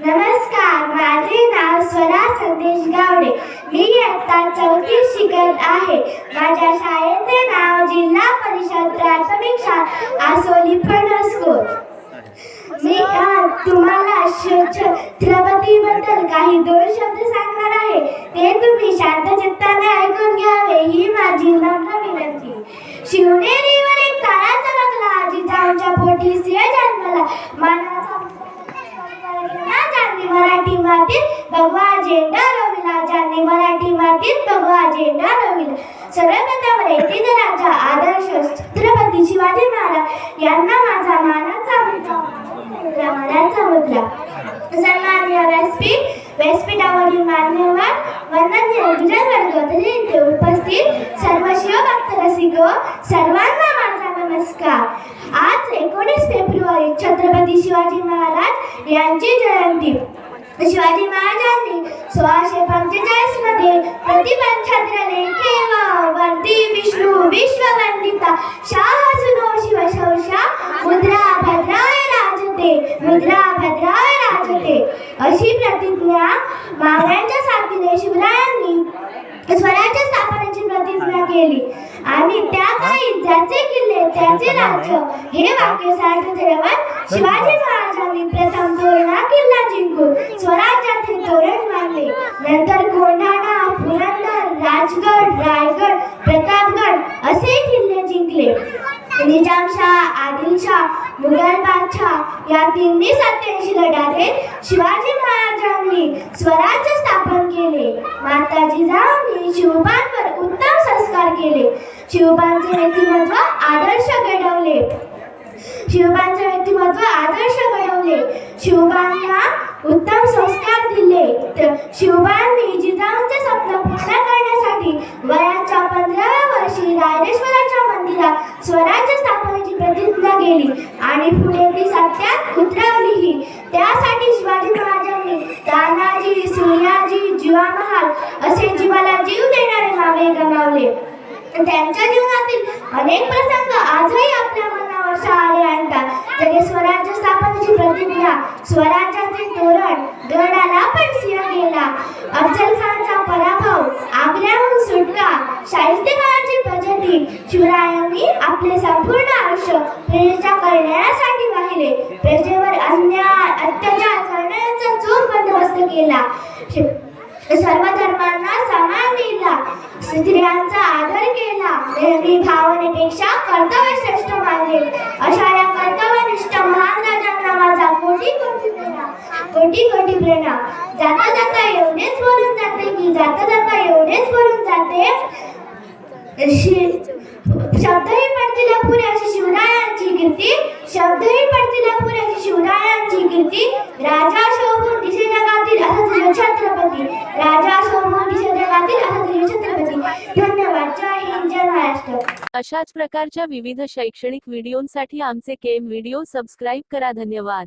नमस्कार माझे नाव स्वरा संदेश गावडे. मी इयत्ता चौथी शिकत आहे. माझ्या शाळेचे नाव जिल्हा परिषद प्राथमिक शाळा आसोली फणसकोट मी तुम्हाला छत्रपतीबद्दल काही दोन शब्द सांगणार आहे. ते तुम्ही शांत चित्ताने ऐकून घ्यावे ही माझी नम्र विनंती. शिवनेरीवर एक तारा चमकला जिजाऊच्या पोटी सिंह जन्मला. मानवाचा ना ज्यांनी मराठी मातीत भगवा झेंडा रोविला ज्यांनी मराठी मातीत भगवा झेंडा रोविला. सर्वप्रथम रेतीद राजा आदर्श छत्रपती शिवाजी महाराज यांना माझा मानाचा मुद्रा मुद्रा मानाचा मुद्रा सन्माननीय व्यासपीठ व्यासपीठावरील मान्यवर वंदनीय गुजर उपस्थित. सर्व शिवभक्त रसिक सर्वांना माझा नमस्कार. आज एकोणीस फेब्रुवारी छत्रपती शिवाजी महाराज यांची जयंती. शिवाजी महाराजांनी सोळाशे पंचेचाळीसमध्ये प्रतिपंचात्र लेखे व वर्दी विष्णू विश्ववंदिता. शाह सुनो शिवशौषा मुद्रा भद्राय राजते. मुद्रा भद्राय राजते. अशी प्रतिज्ञा मावळ्यांच्या साथीने शिवरायांनी स्वराज्य स्थापनेची प्रतिज्ञा केली. आणि त्या काळी ज्याचे किल्ले राज्य हे वाक्य सार्थ ठेवत शिवाजी महाराजांनी प्रथम तोरणा किल्ला जिंकून. स्वराज्याचे तोरण मारले नंतर कोंढाणा पुरंदर राजगड रायगड प्रतापगड असे किल्ले जिंकले. निजामशाह आदिलशाह मुघल बादशाह या तिन्ही सत्यांशी लढा देत शिवाजी महाराजांनी स्वराज्य स्थापन केले. माता जिजाऊंनी शिवबांवर शिवबांचे व्यक्तिमत्व आदर्श घडवले. शिवबांचे व्यक्तिमत्व आदर्श घडवले. शिवबांना उत्तम संस्कार दिले. तर शिवबांनी जिजाऊंचे स्वप्न पूर्ण करण्यासाठी वयाच्या पंधराव्या वर्षी रायरेश्वराच्या मंदिरात स्वराज्य स्थापनेची प्रतिज्ञा केली आणि पुढे ती सत्यात उतरवलीही त्यासाठी शिवाजी महाराजांनी तानाजी सूर्याजी जीवामहाल असे जीवाला जीव देणारे नावे गमावले. त्यांच्या जीवनातील अनेक प्रसंग आजही आपल्या मनावर शहारे आणतात. जसे स्वराज्य स्थापनेची प्रतिज्ञा स्वराज्याचे धोरण गडाला पण सिंह गेला. अफजल खानचा पराभव आग्र्याहून सुटका शाहिस्तेखानाची प्रगती शिवरायांनी आपले संपूर्ण आयुष्य प्रजेच्या कल्याणासाठी वाहिले. प्रजेवर अन्याय अत्याचार करण्याचा चोख बंदोबस्त केला. शि- सर्व धर्मांना समान दिला स्त्रियांचा आदर केला. देवी भावनेपेक्षा कर्तव्य श्रेष्ठ मानले. अशा या कर्तव्यनिष्ठ महान राजांना माझा कोटी कोटी प्रणाम. कोटी कोटी प्रणाम. जाता जाता एवढेच बोलून जाते की जाता जाता एवढेच बोलून जाते. शब्दही पडतील पुरे अशी शिवरायांची कीर्ती. शब्दही पडतील पुरे अशी शिवरायांची कीर्ती. राजा शोभून दिसे जगातील असा छत्रपती. राजा महाराष्ट्र. अशाच प्रकारच्या विविध शैक्षणिक व्हिडिओंसाठी आमचे केम व्हिडिओ सबस्क्राईब करा. धन्यवाद.